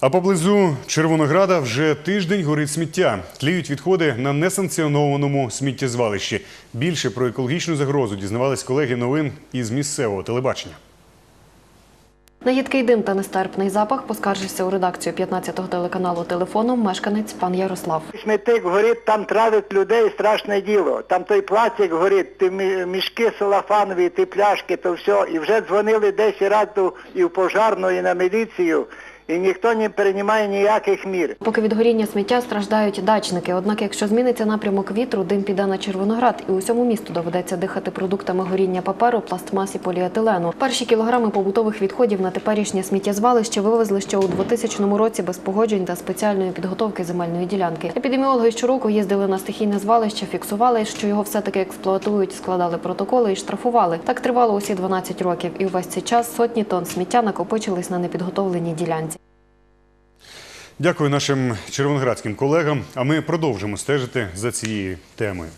А поблизу Червонограда вже тиждень горить сміття. Тліють відходи на несанкціонованому сміттєзвалищі. Більше про екологічну загрозу дізнавались колеги новин із місцевого телебачення. На їдкий дим та нестерпний запах поскаржився у редакцію 15-го телеканалу телефоном мешканець пан Ярослав. Смітник горить, там травить людей страшне діло. Там той пластик горить, ті мішки салафанові, ті пляшки, то все. І вже дзвонили 10 разів і в пожарну, і на міліцію, і ніхто не приймає ніяких мір. Поки від горіння сміття страждають дачники. Однак, якщо зміниться напрямок вітру, дим піде на Червоноград, і усьому місту доведеться дихати продуктами горіння паперу, пластмас і поліетилену. Перші кілограми побутових відходів на теперішнє сміттєзвалище вивезли ще у 2000 році без погоджень та спеціальної підготовки земельної ділянки. Епідеміологи щороку їздили на стихійне звалище, фіксували, що його все-таки експлуатують, складали протоколи і штрафували. Так тривало усі 12 років. І увесь цей час сотні тонн сміття накопичились на непідготовленій ділянці. Дякую нашим червоноградським колегам. А ми продовжимо стежити за цією темою.